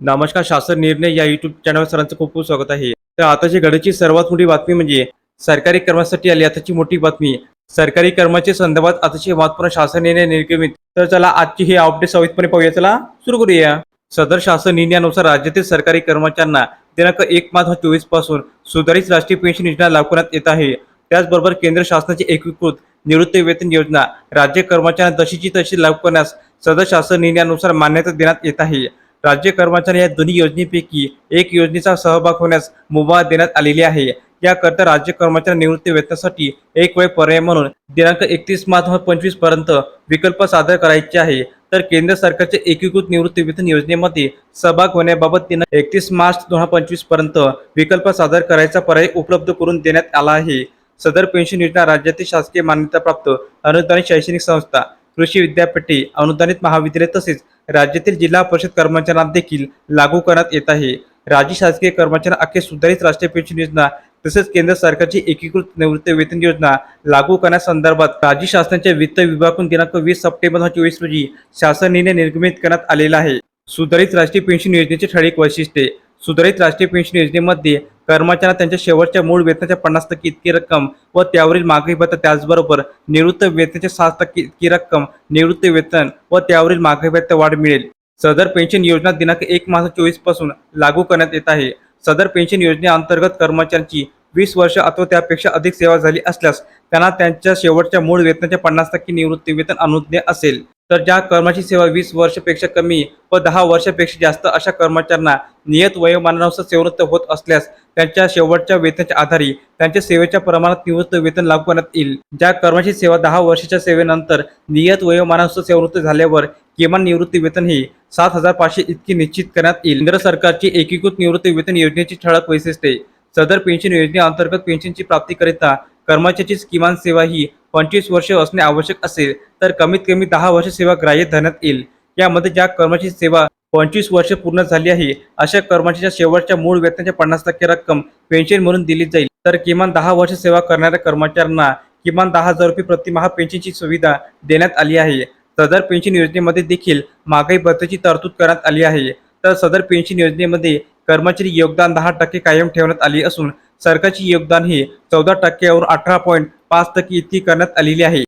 नमस्कार शासन निर्णय या युट्यूब चॅनलवर सरांचं खूप खूप स्वागत आहे. तर आताची घडीची सर्वात मोठी बातमी म्हणजे सरकारी कर्मासाठी आली आताची मोठी बातमी. सरकारी कर्माच्या संदर्भात आताची महत्त्वपूर्ण शासन निर्णय निर्गमित. तर चला आजची ही अपडेट सविस्तरपणे पाहूया. चला सुरू करूया. सदर शासन निर्णयानुसार राज्यातील सरकारी कर्मचाऱ्यांना दिनांक एक मार्च चोवीसपासून सुधारित राष्ट्रीय पेन्शन योजना लागू करण्यात येत आहे. त्याचबरोबर केंद्र शासनाची एकीकृत निवृत्ती वेतन योजना राज्य कर्मचाऱ्यांना जशीची तशी लागू करण्यास सदर शासन निर्णयानुसार मान्यता देण्यात येत आहे. राज्य कर्मचारी या दोन्ही योजनेपैकी एक योजनेचा सहभाग होण्यास मुभा देण्यात आलेली आहे. याकरता राज्य कर्मचारी निवृत्ती वेतनासाठी एक वेळ पर्याय म्हणून दिनांक एकतीस मार्च पंचवीसपर्यंत विकल्प सादर करायचे आहे. तर केंद्र सरकारच्या एकीकृत निवृत्ती वेतन योजनेमध्ये सहभाग होण्याबाबत दिनांक एकतीस मार्च दोन हजार पंचवीसपर्यंत विकल्प सादर करायचा पर्याय उपलब्ध करून देण्यात आला आहे. सदर पेन्शन योजना राज्यातील शासकीय मान्यताप्राप्त अनुदानित शैक्षणिक संस्था कृषी विद्यापीठे अनुदानित महाविद्यालय तसेच राज्यातील जिल्हा परिषद कर्मचाऱ्यांना देखील लागू करण्यात येत आहे. राज्य शासकीय कर्मचाऱ्यांना अखेर सुधारित राष्ट्रीय पेन्शन योजना तसेच केंद्र सरकारची एकीकृत निवृत्ती वेतन योजना लागू करण्यासंदर्भात राज्य शासनाच्या वित्त विभागातून दिनांक वीस सप्टेंबर दोन हजार चोवीस रोजी शासन निर्णय निर्गमित करण्यात आलेला आहे. सुधारित राष्ट्रीय पेन्शन योजनेचे ठळक वैशिष्ट्ये. सुधारित राष्ट्रीय पेन्शन योजनेमध्ये कर्मचाऱ्यांना त्यांच्या शेवटच्या मूळ वेतनाच्या पन्नास टक्के इतकी रक्कम व त्यावरील मागणी भत्ता त्याचबरोबर निवृत्त वेतनाच्या सात टक्के इतकी रक्कम निवृत्ती वेतन व त्यावरील मागणी भत्ता वाढ मिळेल. सदर पेन्शन योजना दिनांक एक मार्च चोवीसपासून लागू करण्यात येत आहे. सदर पेन्शन योजनेअंतर्गत कर्मचाऱ्यांची वीस वर्ष अथवा त्यापेक्षा अधिक सेवा झाली असल्यास त्यांना त्यांच्या शेवटच्या मूळ वेतनाच्या पन्नास टक्के निवृत्ती वेतन अनुज्ञेय असेल. तर ज्या कर्माची सेवा वीस वर्षापेक्षा कमी व दहा वर्षापेक्षा जास्त अशा कर्मचाऱ्यांना नियत वयोमानानुसार सेवृत्त होत असल्यास त्यांच्या शेवटच्या वेतनाच्या आधारे त्यांच्या सेवेच्या प्रमाणात निवृत्त वेतन लागू करण्यात येईल. ज्या कर्माची सेवा दहा वर्षाच्या सेवेनंतर नियत वयोमानानुसार सेवृत्त झाल्यावर किमान निवृत्ती वेतन हे सात हजार पाचशे इतकी निश्चित करण्यात येईल. केंद्र सरकारची एकीकृत निवृत्ती वेतन योजनेची ठळक वैशिष्ट्ये. सदर पेन्शन योजनेअंतर्गत पेन्शनची प्राप्तीकरिता कर्मचाऱ्याची किमान सेवा ही पंचवीस वर्ष असणे आवश्यक असेल तर कमीत कमी दहा वर्ष सेवा ग्राह्य धरण्यात येईल. यामध्ये ज्या कर्मचारी सेवा पंचवीस वर्ष पूर्ण झाली आहे अशा कर्मचाऱ्याच्या शेवटच्या मूळ वेतनाच्या पन्नास टक्के रक्कम पेन्शन म्हणून दिली जाईल. तर किमान दहा वर्ष सेवा करणाऱ्या कर्मचाऱ्यांना किमान दहा हजार रुपये प्रतिमाह पेन्शनची सुविधा देण्यात आली आहे. सदर पेन्शन योजनेमध्ये देखील महागाई भत्त्याची तरतूद करण्यात आली आहे. तर सदर पेन्शन योजनेमध्ये कर्मचारी योगदान दहा टक्के कायम ठेवण्यात आली असून सरकारची योगदान हे चौदा टक्क्यावरून अठरा पॉईंट पाच टक्के इतकी करण्यात आलेली आहे.